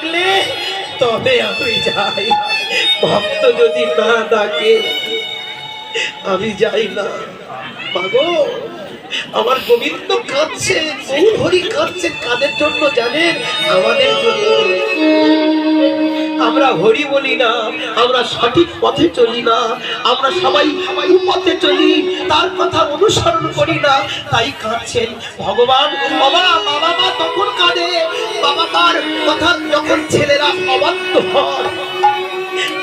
ডাকলে তবে আমি যাই। ভক্ত যদি না ডাকে, আমি যাই না। মাগো আমার গোবিন্দ কাঁদছে গৌরহরি কাঁদছে কাদের জন্য জানেন? আমাদের জন্য। আমরা হরি বলি না, আমরা সঠিক পথে চলি না, আমরা সবাই পথে চলি, তার কথা অনুসরণ করি না। তাই কাঁদছেন ভগবান। বাবা বাবা মা তখন তার কথা যখন ছেলেরা অবাধ্য হয়,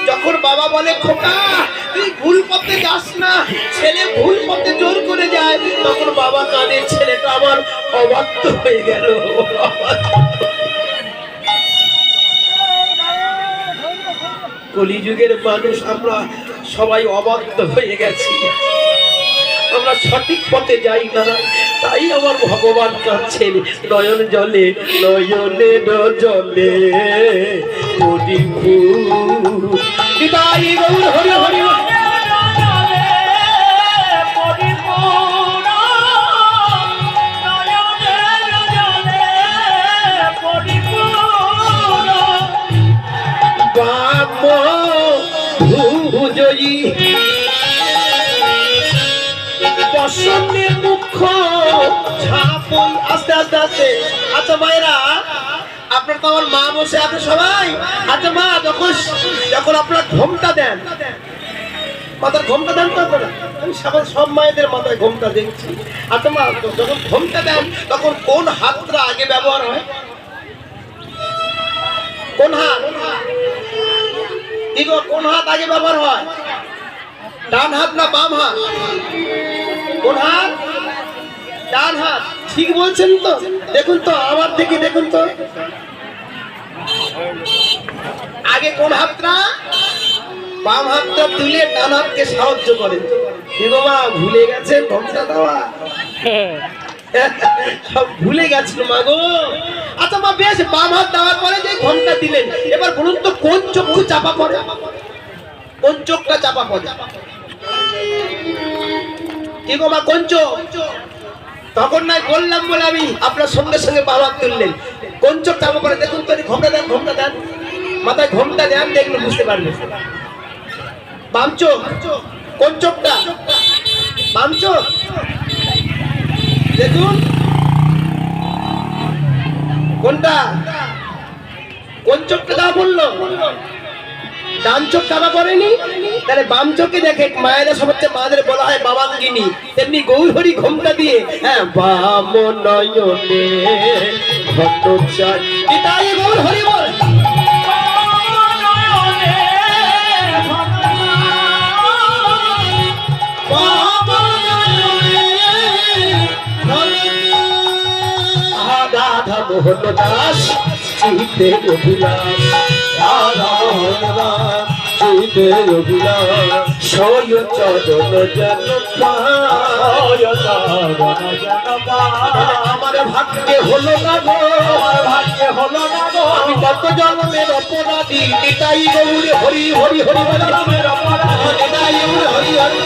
যখন বাবা বলে, খোকা, তুই ভুল পথে যাস না, ছেলে ভুল পথে জোর করে যায়, তখন বাবা কাঁদে, ছেলেটা আমার অবাধ্য হয়ে গেল। কলিযুগের মানুষ, আমরা সবাই অবাধ্য হয়ে গেছি। আমরা সঠিক পথে যাই না। তাই আমার ভগবান কাঁদছেন নয়ন জলে নয়নে জলে হরি বসন্তের মুখ ঝাপই আস্তে আস্তে আস্তে। আচ্ছা মায়েরা, আপনার তো আমার মা বসে আছে সবাই। আচ্ছা মা, যখন যখন আপনার ঘোমটা দেন, মাথার ঘোমটা দেন তো আপনারা? আমি সবাই সব মায়েদের মাথায় ঘোমটা দেখছি। আচ্ছা মা, যখন ঘোমটা দেন, তখন কোন হাতটা আগে ব্যবহার হয়? কোন হাত? কোন হাত আগে ব্যবহার হয়? ডান হাত না বাম হাত? কোন হাত, ডান হাত। ঠিক বলছেন তো? দেখুন তো, আমার দিকে দেখুন তো। আগে কোন হাতটা? বাম হাতটা তুলে ডান হাতকে সাহায্য করেন। বাবা ভুলে গেছেন ঘণ্টা সব ভুলে আচ্ছা বাম হাত দেওয়ার পরে যে ঘণ্টা দিলেন, এবার বলুন তো, কোন চাপা পড়ে? কোন চোখটা চাপা পড়ে? কি গো মা কোন তখন নাই বললাম বলে আমি আপনার সঙ্গে সঙ্গে বাবা তুললেন। চোখ চাপা পড়ে দেখুন তো ঘোমটা দেন ঘোমটা দেন। মাথায় ঘোমটা দেন, দেখলে বুঝতে পারবেন। বাম কোন চোখটা বাম চোখ দেখুন। কোনটা? কোন চোখটা বলল। ডান চোখ চাপা পড়েনি তাহলে বাম চোখে দেখে মায়েরা সব হচ্ছে মাদের বলা হয় বাবাঙ্গিনী। তেমনি গৌরহরি ঘোমটা দিয়ে হ্যাঁ বাম নয়নে ঘট চাই তাই গৌরহরি বল। মোহন দাস অভিলাষ। চিতে অভিলাষ সয় চরণ যেন আমার ভাগ্যে হলো না গো ভাগ্যে হলো না গো। আমি কত জন্মের অপরাধী, নিতাই গৌরে হরি হরি হরি হরি হরি নিতাই গৌরে হরি হরি